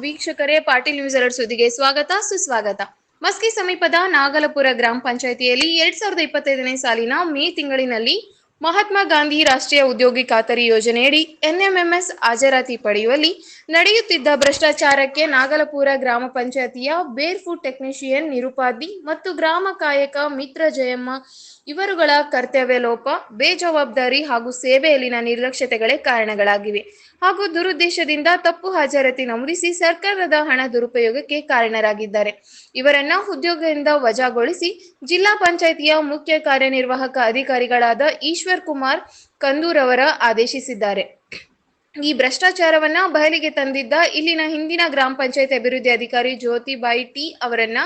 ವೀಕ್ಷಕರೇ, ಪಾಟೀಲ್ ನ್ಯೂಸ್ ಎರಡ್ ಸುದ್ದಿಗೆ ಸ್ವಾಗತ, ಸುಸ್ವಾಗತ. ಮಸ್ಕಿ ಸಮೀಪದ ನಾಗಲಪುರ ಗ್ರಾಮ ಪಂಚಾಯಿತಿಯಲ್ಲಿ ಎರಡ್ ಸಾವಿರದ ಇಪ್ಪತ್ತೈದನೇ ಸಾಲಿನ ಮೇ ತಿಂಗಳಿನಲ್ಲಿ ಮಹಾತ್ಮ ಗಾಂಧಿ ರಾಷ್ಟ್ರೀಯ ಉದ್ಯೋಗಿ ಖಾತರಿ ಯೋಜನೆಯಡಿ ಎನ್ಎಂಎಂಎಸ್ ಹಾಜರಾತಿ ಪಡೆಯುವಲ್ಲಿ ನಡೆಯುತ್ತಿದ್ದ ಭ್ರಷ್ಟಾಚಾರಕ್ಕೆ ನಾಗಲಪುರ ಗ್ರಾಮ ಪಂಚಾಯತಿಯ ಬೇರ್ ಫುಡ್ ಟೆಕ್ನಿಷಿಯನ್ ನಿರುಪಾದಿ ಮತ್ತು ಗ್ರಾಮ ಕಾಯಕ ಮಿತ್ರ ಜಯಮ್ಮ ಇವರುಗಳ ಕರ್ತವ್ಯ ಲೋಪ ಬೇಜವಾಬ್ದಾರಿ ಹಾಗೂ ಸೇವೆಯಲ್ಲಿನ ನಿರ್ಲಕ್ಷ್ಯತೆಗಳೇ ಕಾರಣಗಳಾಗಿವೆ ಹಾಗೂ ದುರುದ್ದೇಶದಿಂದ ತಪ್ಪು ಹಾಜರಾತಿ ನಮೂದಿಸಿ ಸರ್ಕಾರದ ಹಣ ದುರುಪಯೋಗಕ್ಕೆ ಕಾರಣರಾಗಿದ್ದಾರೆ. ಇವರನ್ನ ಉದ್ಯೋಗದಿಂದ ವಜಾಗೊಳಿಸಿ ಜಿಲ್ಲಾ ಪಂಚಾಯಿತಿಯ ಮುಖ್ಯ ಕಾರ್ಯನಿರ್ವಾಹಕ ಅಧಿಕಾರಿಗಳಾದ ಈಶ್ವರ್ ಕುಮಾರ್ ಕಂದೂರ್ ಅವರ ಆದೇಶಿಸಿದ್ದಾರೆ. ಈ ಭ್ರಷ್ಟಾಚಾರವನ್ನ ಬಯಲಿಗೆ ತಂದಿದ್ದ ಇಲ್ಲಿನ ಹಿಂದಿನ ಗ್ರಾಮ ಪಂಚಾಯತ್ ಅಭಿವೃದ್ಧಿ ಅಧಿಕಾರಿ ಜ್ಯೋತಿಬಾಯಿ ಟಿ ಅವರನ್ನ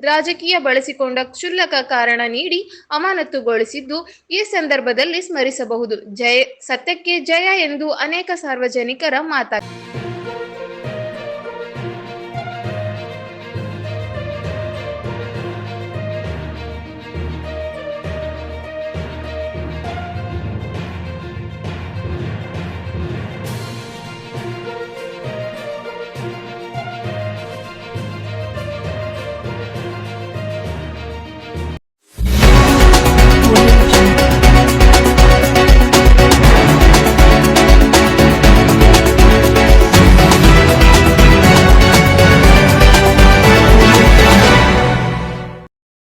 ರಾಜಕೀಯ ಬಳಸಿಕೊಂಡ ಕ್ಷುಲ್ಲಕ ಕಾರಣ ನೀಡಿ ಅಮಾನತುಗೊಳಿಸಿದ್ದು ಈ ಸಂದರ್ಭದಲ್ಲಿ ಸ್ಮರಿಸಬಹುದು. ಜಯ, ಸತ್ಯಕ್ಕೆ ಜಯ ಎಂದು ಅನೇಕ ಸಾರ್ವಜನಿಕರ ಮಾತಾಡಿದ್ದಾರೆ